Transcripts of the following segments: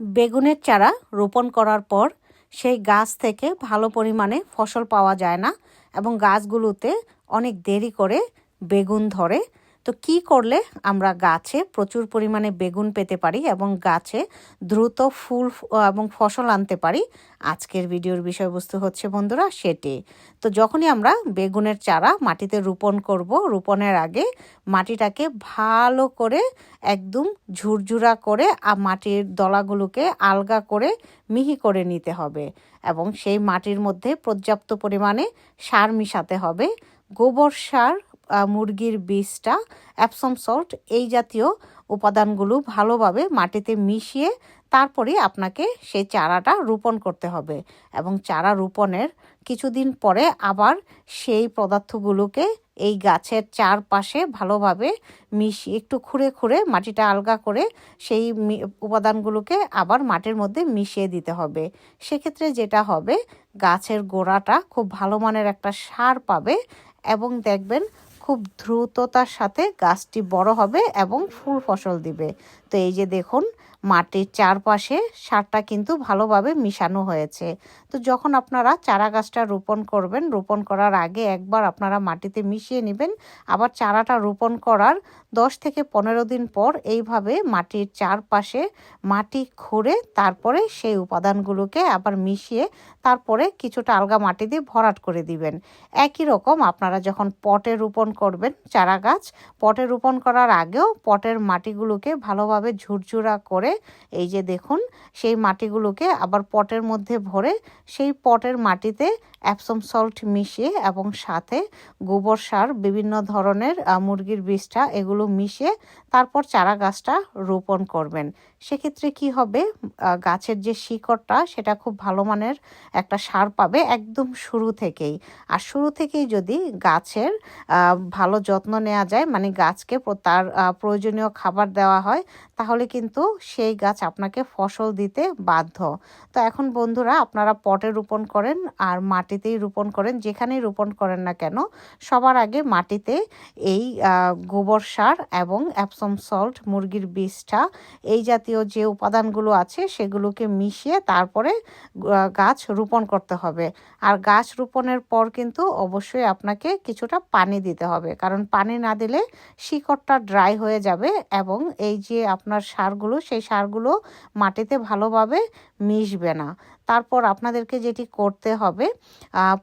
বেগুনের চারা রোপণ করার পর সেই গাছ থেকে ভালো পরিমাণে ফসল পাওয়া যায় না এবং গাছগুলোতে অনেক দেরি করে বেগুন ধরে তো কি করলে আমরা গাছে প্রচুর পরিমাণে বেগুন পেতে পারি এবং গাছে দ্রুত ফুল এবং ফসল আনতে পারি? আজকের ভিডিওর বিষয়বস্তু হচ্ছে বন্ধুরা সেটি। তো যখনই আমরা বেগুনের চারা মাটিতে রোপণ করব, রোপণের আগে মাটিটাকে ভালো করে একদম ঝুরঝুরা করে আর মাটির দলাগুলোকে আলগা করে মিহি করে নিতে হবে এবং সেই মাটির মধ্যে পর্যাপ্ত পরিমাণে সার মিশাতে হবে। গোবর সার মুরগির বীজটা অ্যাপসম সল্ট এই জাতীয় উপাদানগুলো ভালোভাবে মাটিতে মিশিয়ে তারপরে আপনাকে সেই চারাটা রোপণ করতে হবে এবং চারা রোপণের কিছুদিন পরে আবার সেই পদার্থগুলোকে এই গাছের চারপাশে ভালোভাবে মিশিয়ে একটু খুঁড়ে খুঁড়ে মাটিটা আলগা করে সেই উপাদানগুলোকে আবার মাটির মধ্যে মিশিয়ে দিতে হবে। সেক্ষেত্রে যেটা হবে, গাছের গোড়াটা খুব ভালো মানের একটা সার পাবে এবং দেখবেন খুব দ্রুততার সাথে গাছটি বড় হবে এবং ফুল ফসল দিবে। তো এই যে দেখুন মাটির চারপাশে সারটা কিন্তু ভালোভাবে মিশানো হয়েছে। তো যখন আপনারা চারা গাছটা রোপণ করবেন, রোপণ করার আগে একবার আপনারা মাটিতে মিশিয়ে নেবেন। আবার চারাটা রোপণ করার দশ থেকে পনেরো দিন পর এইভাবে মাটির চারপাশে মাটি খুঁড়ে তারপরে সেই উপাদানগুলোকে আবার মিশিয়ে তারপরে কিছুটা আলগা মাটি দিয়ে ভরাট করে দিবেন। একই রকম আপনারা যখন পটে রোপণ করবেন চারা গাছ পটে রোপণ করার আগেও পটের মাটিগুলোকে ভালোভাবে ঝুরঝুরা করে এই যে দেখুন সেই মাটিগুলোকে আবার পটের মধ্যে ভরে সেই পটের মাটিতে অ্যাপসম সল্ট মিশিয়ে এবং সাথে গোবর সার, বিভিন্ন ধরনের মুরগির বীজটা এগুলো মিশিয়ে তারপর চারা গাছটা রোপণ করবেন। সেক্ষেত্রে কি হবে? গাছের যে শিকড়টা, সেটা খুব ভালো মানের একটা সার পাবে একদম শুরু থেকেই। আর শুরু থেকেই যদি গাছের ভালো যত্ন নেওয়া যায় মানে গাছকে তার প্রয়োজনীয় খাবার দেওয়া হয়, তাহলে কিন্তু সেই গাছ আপনাকে ফসল দিতে বাধ্য। তো এখন বন্ধুরা, আপনারা পটে রোপণ করেন আর মাটিতেই রোপণ করেন, যেখানেই রোপণ করেন না কেন, সবার আগে মাটিতে এই গোবর সার এবং অ্যাপসম সল্ট মুরগির বীজটা, এই জাতীয় যে উপাদানগুলো আছে সেগুলোকে মিশিয়ে তারপরে গাছ রোপণ করতে হবে। আর গাছ রোপণের পর কিন্তু অবশ্যই আপনাকে কিছুটা পানি দিতে হবে। কারণ পানি না দিলে শিকড়টা ড্রাই হয়ে যাবে এবং এই যে আপনার সারগুলো, সেই সারগুলো মাটিতে ভালোভাবে মিশবে না। তারপর আপনাদেরকে যেটি করতে হবে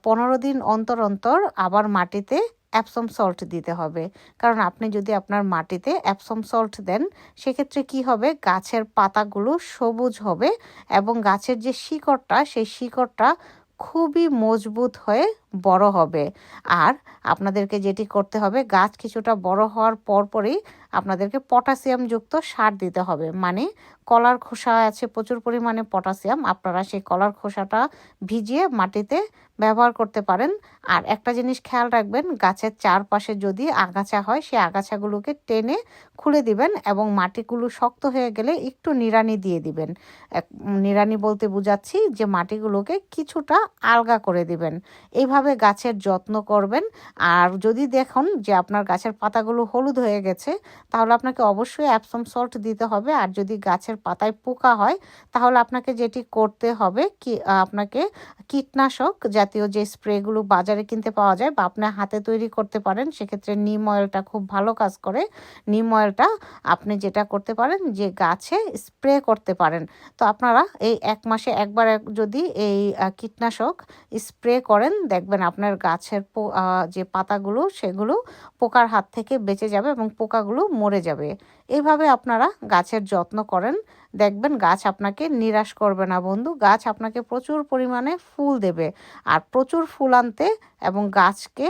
পনেরো দিন অন্তর অন্তর আবার মাটিতে অ্যাপসম সল্ট দিতে হবে। কারণ আপনি যদি আপনার মাটিতে অ্যাপসম সল্ট দেন, সেক্ষেত্রে কি হবে? গাছের পাতাগুলো সবুজ হবে এবং গাছের যে শিকড়টা, সেই শিকড়টা খুবই মজবুত হয়ে বড় হবে। আর আপনাদেরকে যেটি করতে হবে, গাছ কিছুটা বড় হওয়ার পরপরই আপনাদেরকে পটাশিয়ামযুক্ত সার দিতে হবে। মানে কলার খোসা আছে, প্রচুর পরিমাণে পটাশিয়াম। আপনারা সেই কলার খোসাটা ভিজিয়ে মাটিতে ব্যবহার করতে পারেন। আর একটা জিনিস খেয়াল রাখবেন, গাছের চারপাশে যদি আগাছা হয় সেই আগাছাগুলোকে টেনে খুলে দিবেন এবং মাটিগুলো শক্ত হয়ে গেলে একটু নিড়ানি দিয়ে দিবেন। নিড়ানি বলতে বুঝাচ্ছি যে মাটিগুলোকে কিছুটা আলগা করে দিবেন। এইভাবে গাছের যত্ন করবেন। আর যদি দেখুন যে আপনার গাছের পাতাগুলো হলুদ হয়ে গেছে, তাহলে আপনাকে অবশ্যই অ্যাপসম সল্ট দিতে হবে। আর যদি গাছের পাতায় পোকা হয়, তাহলে আপনাকে যেটি করতে হবে কি, আপনাকে কীটনাশক জাতীয় যে স্প্রেগুলো বাজারে কিনতে পাওয়া যায় বা আপনার হাতে তৈরি করতে পারেন, সেক্ষেত্রে নিম অয়েলটা খুব ভালো কাজ করে। নিম অয়েলটা আপনি যেটা করতে পারেন যে গাছে স্প্রে করতে পারেন। তো আপনারা এই এক মাসে একবার যদি এই কীটনাশক স্প্রে করেন, দেখবেন আপনার গাছের যে পাতাগুলো সেগুলো পোকার হাত থেকে বেঁচে যাবে এবং পোকাগুলো মরে যাবে। এইভাবে আপনারা গাছের যত্ন করেন। দেখবেন গাছ আপনাকে নিরাশ করবে না বন্ধু। গাছ আপনাকে প্রচুর পরিমাণে ফুল দেবে। আর প্রচুর ফুল আনতে এবং গাছকে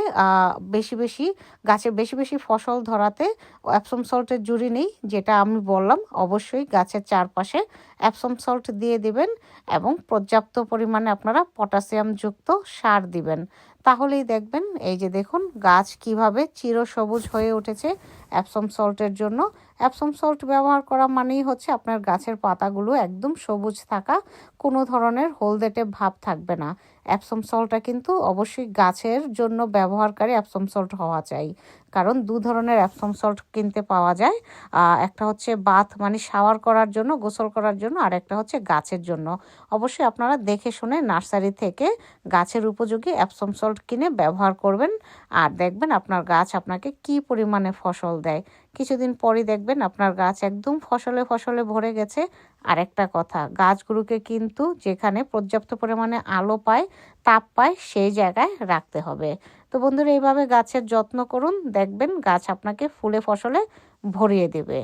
বেশি বেশি, গাছে বেশি বেশি ফসল ধরাতে অ্যাপসম সল্টের জুড়ি নেই, যেটা আমি বললাম। অবশ্যই গাছের চারপাশে অ্যাপসম সল্ট দিয়ে দিবেন এবং পর্যাপ্ত পরিমাণে আপনারা পটাশিয়ামযুক্ত সার দিবেন। তাহলেই দেখবেন, এই যে দেখুন, গাছ কীভাবে চিরসবুজ হয়ে উঠেছে অ্যাপসম সল্টের জন্য। অ্যাপসম সল্ট ব্যবহার করা মানেই হচ্ছে আপনার গাছের পাতাগুলো একদম সবুজ থাকা, কোনো ধরনের হলদেটে ভাব থাকবে না। অ্যাপসম সল্টটা কিন্তু অবশ্যই গাছের জন্য ব্যবহারকারী অ্যাপসম সল্ট হওয়া চাই। কারণ দু ধরনের অ্যাপসম সল্ট কিনতে পাওয়া যায়। একটা হচ্ছে বাথ মানে শাওয়ার করার জন্য, গোসল করার জন্য, আর একটা হচ্ছে গাছের জন্য। অবশ্যই আপনারা দেখে শুনে নার্সারি থেকে গাছের উপযোগী অ্যাপসম সল্ট কিনে ব্যবহার করবেন। আর দেখবেন আপনার গাছ আপনাকে কি পরিমাণে ফসল দেয়। কিছুদিন পরই দেখবেন আপনার গাছ একদম ফসলে ফসলে ভরে গেছে। আর একটা কথা, গাছগুলোকে কিন্তু যেখানে পর্যাপ্ত পরিমাণে আলো পায়, তাপ পায়, সেই জায়গায় রাখতে হবে। তো বন্ধুরা এইভাবে গাছের যত্ন করুন দেখবেন গাছ আপনাকে ফুলে ফসলে ভরিয়ে দেবে।